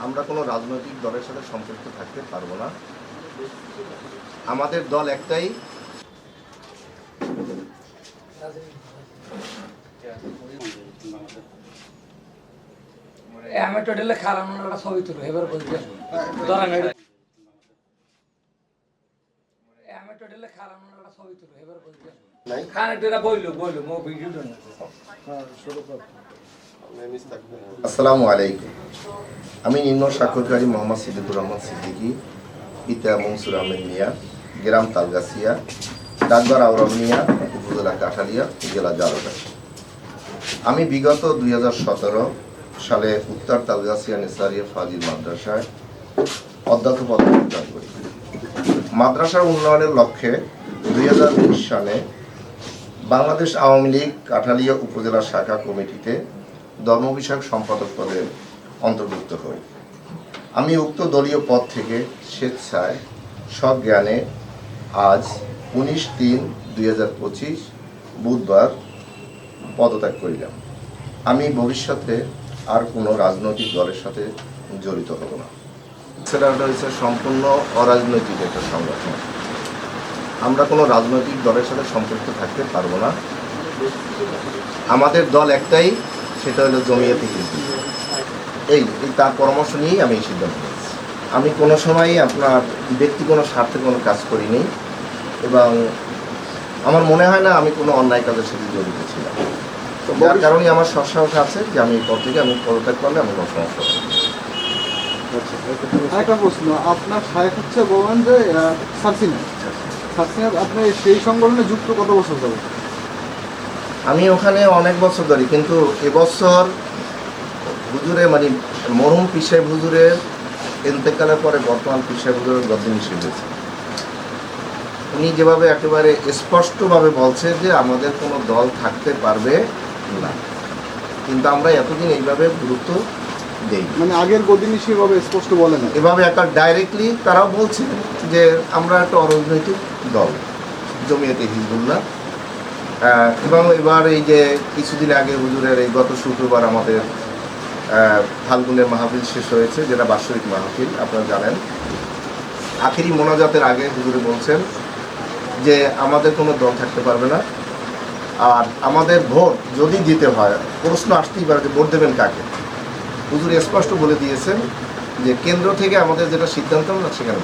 আমরা কোনো রাজনৈতিক দলের সাথে সম্পৃক্ত থাকতে পারব না। আমাদের দল একটাই। এ আমি টোটালে খারাপ একটা ছবি তুলো এবার বলছি। ধরেন এটা। এ আমি টোটালে খারাপ একটা ছবি তুলো এবার বলছি। না। আসসালামু আলাইকুম। আমি নিম্ন স্বাক্ষরকারী মোহাম্মদ সিদ্দিকুর রহমান সিদ্দিকী পিতা মনসুর আহমেদ মিয়া গ্রাম তালগাছিয়া ডাকবার আওরাম মিয়া উপজেলা কাঠালিয়া জেলা জালগাছি আমি বিগত দুই হাজার সতেরো সালে উত্তর তালগাছিয়া নেসারিয়া ফাজিল মাদ্রাসায় অধ্যক্ষ পদে করি। মাদ্রাসার উন্নয়নের লক্ষ্যে দুই হাজার বিশ সালে বাংলাদেশ আওয়ামী লীগ কাঠালিয়া উপজেলা শাখা কমিটিতে ধর্ম বিষয়ক সম্পাদক পদে অন্তর্ভুক্ত হই। আমি উক্ত দলীয় পদ থেকে স্বেচ্ছায় সজ্ঞানে আজ উনিশ তিন দুই বুধবার পদত্যাগ করিলাম। আমি ভবিষ্যতে আর কোনো রাজনৈতিক দলের সাথে জড়িত হব না। সেটা হচ্ছে সম্পূর্ণ অরাজনৈতিক একটা সংগঠন। আমরা কোনো রাজনৈতিক দলের সাথে সম্পৃক্ত থাকতে পারব না। আমাদের দল একটাই সেটা হলো জমিয়তে হিন্দু। এই এই তার পরামর্শ নিয়েই আমি এই সিদ্ধান্ত নিয়েছি। আমি কোনো সময়ই আপনার ব্যক্তি কোনো স্বার্থে কোনো কাজ করিনি এবং আমার মনে হয় না আমি কোনো অন্যায় কাজের সাথে জড়িত ছিলাম। তো যার কারণে আমার সৎসাহস আছে যে আমি এই পদ থেকে আমি পদত্যাগ করলে আমি কোনো সমস্যা হবে না। আরেকটা প্রশ্ন আপনার সাহেব হচ্ছে বলবেন যে সার্সিনা। আপনি সেই সংগঠনে যুক্ত কত বছর আমি ওখানে অনেক বছর ধরি, কিন্তু এবছর হুজুরে মানে মরহুম পিসাই হুজুরের ইন্তেকালের পরে বর্তমান পিসাই হুজুরের গদ্দি নিষেধ হয়েছে উনি যেভাবে একেবারে স্পষ্টভাবে বলছে যে আমাদের কোনো দল থাকতে পারবে না। কিন্তু আমরা এতদিন এইভাবে গুরুত্ব দেই। মানে আগের গদিনী সেভাবে স্পষ্ট বলে না। এভাবে একটা ডাইরেক্টলি তারাও বলছে যে আমরা একটা অরাজনৈতিক দল জমিয়তে হিজবুল্লাহ। এবং এবার এই যে কিছুদিন আগে হুজুরের এই গত শুক্রবার আমাদের ফাল্গুনের মাহফিল শেষ হয়েছে যেটা বাৎসরিক মাহফিল আপনারা জানেন। আখেরি মোনাজাতের আগে হুজুরে বলছেন যে আমাদের কোনো দল থাকতে পারবে না। আর আমাদের ভোট যদি দিতে হয় প্রশ্ন আসতেই পারে যে ভোট দেবেন কাকে? হুজুর স্পষ্ট বলে দিয়েছেন যে কেন্দ্র থেকে আমাদের যেটা সিদ্ধান্ত আমরা সেখানে।